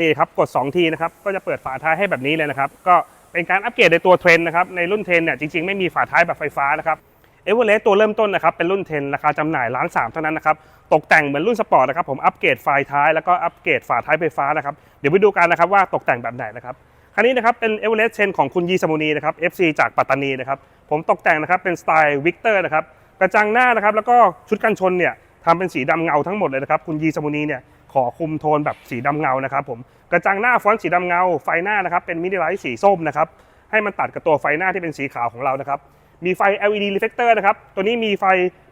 นี่ครับกด 2 ทีนะครับก็จะเปิดฝาท้ายให้แบบนี้เลยนะครับก็เป็นการอัปเกรดในตัวเทรนนะครับในรุ่นเทรนเนี่ยจริงๆไม่มีฝาท้ายแบบไฟฟ้านะครับเอเวอเรสต์ตัวเริ่มต้นนะครับเป็นรุ่นเทรนราคาจำหน่ายล้านสามเท่านั้นนะครับตกแต่งเหมือนรุ่นสปอร์ตนะครับผมอัปเกรดไฟท้ายแล้วก็อัปเกรดฝาท้ายไฟฟ้านะครับเดี๋ยวไปดูกันนะครับว่าตกแต่งแบบไหนนะครับคันนี้นะครับเป็นเอเวอเรสต์เทรนของคุณยีสมุนีนะครับ FC จากปัตตานีนะครับผมตกแต่งนะครับเป็นสไตล์วิกเตอร์นะครับกระจังหน้านะครับแล้วก็ชุดกันชนเนี่ยทำเป็นสีดำเงาทั้งหมดเลยนะครับคุณยีสมุนีเนี่ย ขอคุมโทนแบบสีดำเงานะครับผมกระจังหน้าฟอนต์สีดำเงา ไฟหน้านะครับเป็นมินิไลท์สีส้มนะครับให้มันตัดกับตัวไฟหน้าที่เป็นสีขาวของเรานะครับมีไฟ LED reflector นะครับตัวนี้มีไฟ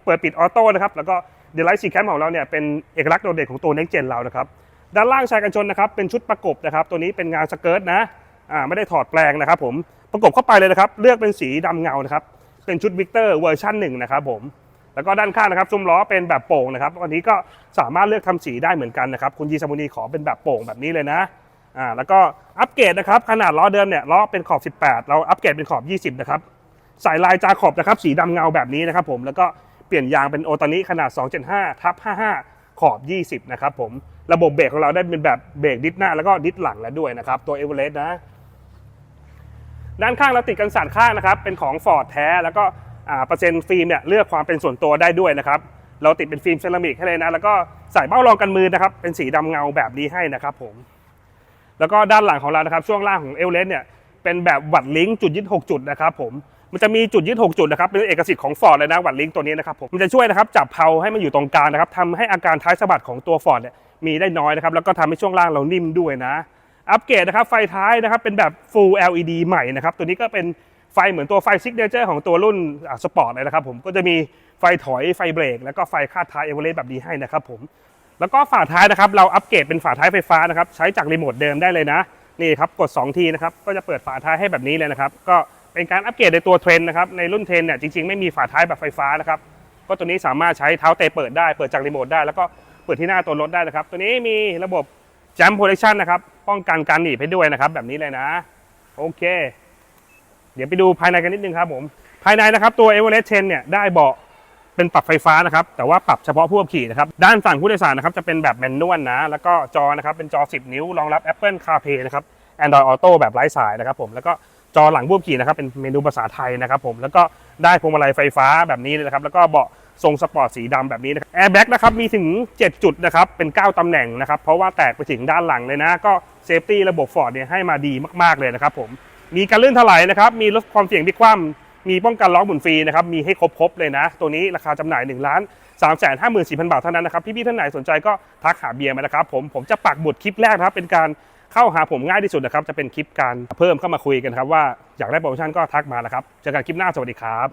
เปิดปิดออโต้นะครับแล้วก็เดลไลท์สีแคมของเราเนี่ยเป็นเอกลักษณ์โดดเด่นของตัว Next Gen เรานะครับด้านล่างชายกันชนนะครับเป็นชุดประกบนะครับตัวนี้เป็นงานสเกิร์ตนะอ่าไม่ได้ถอดแปลงนะครับผมประกบเข้าไปเลยนะครับเลือกเป็นสีดำเงานะครับเป็นชุดวิกเตอร์เวอร์ชันหนึ่งนะครับผม แล้วก็ด้านข้างนะครับซุ้มล้อเป็นแบบโป่งนะครับวันนี้ก็สามารถเลือกทำสีได้เหมือนกันนะครับคุณยีสมุนีขอเป็นแบบโป่งแบบนี้เลยนะอ่าแล้วก็อัปเกรดนะครับขนาดล้อเดิมเนี่ยล้อเป็นขอบ 18 เราอัปเกรดเป็นขอบ 20 นะครับใส่ลายจาขอบนะครับสีดำเงาแบบนี้นะครับผมแล้วก็เปลี่ยนยางเป็นโอตานิขนาด 275ทับ55 ขอบ 20 นะครับผมระบบเบรกของเราได้เป็นแบบเบรกดิสหน้าแล้วก็ดิสหลังแล้วด้วยนะครับตัวเอเวอเรสต์นะด้านข้างเราติดกันสาดข้างนะครับเป็นของฟอร์ดแท้แล้วก็ เปอร์เซ็นต์ฟิล์มเนี่ยเลือกความเป็นส่วนตัวได้ด้วยนะครับเราติดเป็นฟิล์มเซรามิกให้เลยนะแล้วก็ใส่เบ้ารองกันมือนะครับเป็นสีดำเงาแบบนี้ให้นะครับผมแล้วก็ด้านหลังของเรานะครับช่วงล่างของเอลเลสเนี่ยเป็นแบบวัดลิงก์จุดยึด 6 จุดนะครับผมมันจะมีจุดยึด 6 จุดนะครับเป็นเอกสิทธิ์ของฟอร์ดเลยนะวัดลิงก์ตัวนี้นะครับผมมันจะช่วยนะครับจับเพลาให้มันอยู่ตรงกลางนะครับทำให้อาการท้ายสะบัดของตัวฟอร์ดเนี่ยมีได้น้อยนะครับแล้วก็ทำให้ช่วงล่างเรานิ่มด้วยนะอัปเกรดนะครับไฟท้ายนะครับเป็นแบบ Full LED ใหม่นะครับตัวนี้ก็เป็น ไฟเหมือนตัวไฟซิกเนเจอร์ของตัวรุ่นสปอร์ตเลยนะครับผมก็จะมีไฟถอยไฟเบรก แล้วก็ไฟคาดท้ายเอเวอเรสต์แบบนี้ให้นะครับผมแล้วก็ฝาท้ายนะครับเราอัปเกรดเป็นฝาท้ายไฟฟ้านะครับใช้จากรีโมทเดิมได้เลยนะนี่ครับกด 2 ทีนะครับก็จะเปิดฝาท้ายให้แบบนี้เลยนะครับก็เป็นการอัปเกรดในตัวเทรนนะครับในรุ่นเทรนเนี่ยจริงๆไม่มีฝาท้ายแบบไฟฟ้านะครับก็ตัวนี้สามารถใช้เท้าเตะเปิดได้เปิดจากรีโมทได้แล้วก็เปิดที่หน้าตัวรถได้นะครับ ตัวนี้มีระบบ Jam Protection นะครับป้องกันการหนีบให้ด้วยนะครับแบบนี้เลยนะโอเค เดี๋ยวไปดูภายในกันนิดนึงครับผมภายในนะครับตัว Everest 10เนี่ยได้เบาะเป็นปรับไฟฟ้านะครับแต่ว่าปรับเฉพาะผู้ขับขี่นะครับด้านฝั่งผู้โดยสารนะครับจะเป็นแบบแมนนวลนะแล้วก็จอนะครับเป็นจอ 10 นิ้วรองรับ Apple CarPlay นะครับ Android Auto แบบไร้สายนะครับผมแล้วก็จอหลังผู้ขับขี่นะครับเป็นเมนูภาษาไทยนะครับผมแล้วก็ได้พวงมาลัยไฟฟ้าแบบนี้เลยนะครับแล้วก็เบาะทรงสปอร์ตสีดำแบบนี้นะครับแอร์แบ็กนะครับมีถึง 7 จุดนะครับเป็น 9ตำแหน่งนะครับเพราะว่าแตกไปถึงด้านหลังเลยนะ ก็เซฟตี้ระบบฟอร์ดเนี่ยให้มาดีมาก ๆ เลยนะครับผม มีการลื่นถลายนะครับ มีลดความเสี่ยงที่คว่ำมีป้องกันล้อหมุนฟรีนะครับ มีให้ครบๆเลยนะ ตัวนี้ราคาจำหน่าย1ล้าน3 5 4 0 0 0 บาทเท่านั้นนะครับ พี่ๆท่านไหนสนใจก็ทักหาเบียร์มานะครับ ผม ผมจะปักหมุดคลิปแรกนะครับ เป็นการเข้าหาผมง่ายที่สุดนะครับ จะเป็นคลิปการเพิ่มเข้ามาคุยกันครับว่าอยากได้โปรโมชั่นก็ทักมานะครับ เจอกันคลิปหน้า สวัสดีครับ